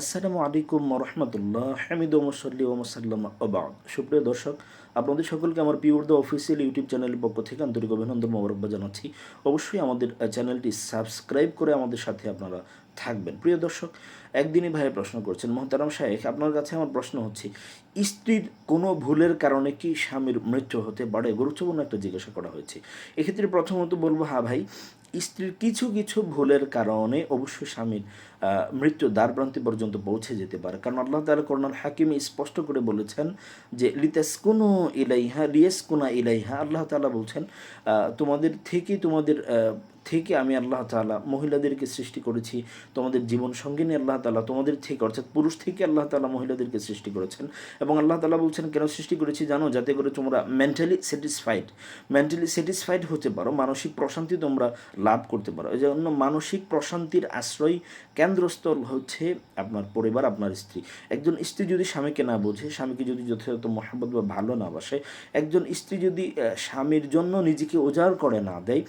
আসসালামু আলাইকুম রহমতুল্লাহ, হামিদ ওমসল্লি ওমসাল্লাম আবাদ সুপ্রিয় দর্শক, আপনাদের সকলকে আমার পিওর দ্য অফিসিয়াল ইউটিউব চ্যানেলের পক্ষ থেকে আন্তরিক অভিনন্দন, মোবারকবাদ জানাচ্ছি। অবশ্যই আমাদের চ্যানেলটি সাবস্ক্রাইব করে আমাদের সাথে আপনারা থাকবেন। প্রিয় দর্শক, একদিনই ভাই প্রশ্ন করছেন, মোহতারাম শাহেখ আপনার কাছে আমার প্রশ্ন হচ্ছে, স্ত্রীর কোনো ভুলের কারণে কি স্বামীর মৃত্যু হতে পারে? গুরুত্বপূর্ণ একটা জিজ্ঞাসা করা হয়েছে। এক্ষেত্রে প্রথমত বলব হ্যাঁ ভাই স্ত্রীর কিছু কিছু ভুলের কারণে অবশ্যই স্বামীর মৃত্যু দ্বারপ্রান্তি পর্যন্ত পৌঁছে যেতে পারে। কারণ আল্লাহ তালা করোনার হাকিম স্পষ্ট করে বলেছেন যে, লিতাসকুনো ইলাইহা, লিয়াসকুনা ইলাইহা। আল্লাহ তালা বলছেন তোমাদের থেকে তোমাদের থেকে আমি আল্লাহ তালা মহিলাদেরকে সৃষ্টি করেছি। তোমাদের জীবন সঙ্গিনী আল্লাহ তালা তোমাদের থেকে, অর্থাৎ পুরুষ থেকে আল্লাহ তালা মহিলাদেরকে সৃষ্টি করেছেন। এবং আল্লাহ তালা বলছেন, কেন সৃষ্টি করেছি জানো? যাতে করে তোমরা মেন্টালি স্যাটিসফাইড মেন্টালি স্যাটিসফাইড হতে পারো, মানসিক প্রশান্তি তোমরা লাভ করতে পারো। এই জন্য মানসিক প্রশান্তির আশ্রয় কেন্দ্রস্থল হচ্ছে আপনার পরিবার, আপনার স্ত্রী। একজন স্ত্রী যদি স্বামীকে না বোঝে, স্বামীকে যদি যথাযথ মহাব্বত বা ভালো না বাসে, একজন স্ত্রী যদি স্বামীর জন্য নিজেকে উজাড় করে না দেয়,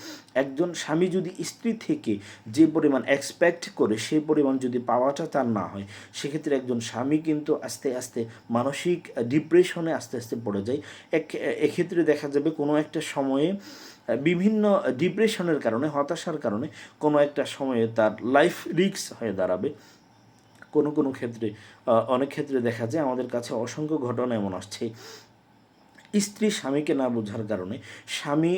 একজন স্বামী যদি স্ত্রী থেকে যে পরিমাণ এক্সপেক্ট করে, সেই পরিমাণ যদি পাওয়াটা তার না হয়, সেক্ষেত্রে একজন স্বামী কিন্তু আস্তে আস্তে মানসিক ডিপ্রেশনে আস্তে আস্তে পড়ে যায়। এক, এক্ষেত্রে দেখা যাবে কোনো একটা সময়ে, বিভিন্ন ডিপ্রেশনের কারণে, হতাশার কারণে কোনো একটা সময়ে তার লাইফ রিক্স হয়ে দাঁড়াবে। কোনো কোনো ক্ষেত্রে অনেক ক্ষেত্রে দেখা যায় আমাদের কাছে অসংখ্য ঘটনা এমন আসছে। স্ত্রী স্বামীকে না বোঝার কারণে স্বামী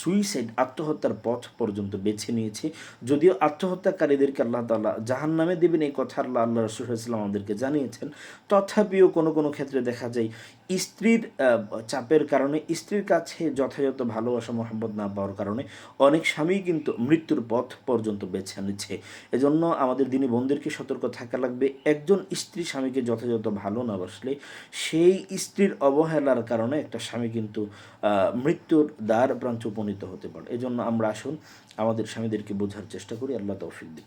সুইসাইড আত্মহত্যার পথ পর্যন্ত বেছে নিয়েছে। যদিও আত্মহত্যাকারীদেরকে আল্লাহ তাল্লাহ জাহান নামে দেবেন এই কথা আল্লাহ আল্লাহ রসুলাম আমাদেরকে জানিয়েছেন। তথাপিও কোনো কোনো ক্ষেত্রে দেখা যায় স্ত্রীর চাপের কারণে স্ত্রীর কাছে যথাযথ ভালোবাসা, মহব্বত না পাওয়ার কারণে অনেক স্বামী কিন্তু মৃত্যুর পথ পর্যন্ত বেছে নিচ্ছে। এজন্য আমাদের দিনী বন্ধুদেরকে সতর্ক থাকা লাগবে। একজন স্ত্রী স্বামীকে যথাযথ ভালো না বাসলে সেই স্ত্রীর অবহেলার কারণে একটা স্বামী কিন্তু মৃত্যুর দ্বার প্রাঞ্চ উপনীত হতে পারে। এজন্য আমরা আসুন আমাদের স্বামীদেরকে বোঝার চেষ্টা করি। আল্লাহ তৌফিক দিই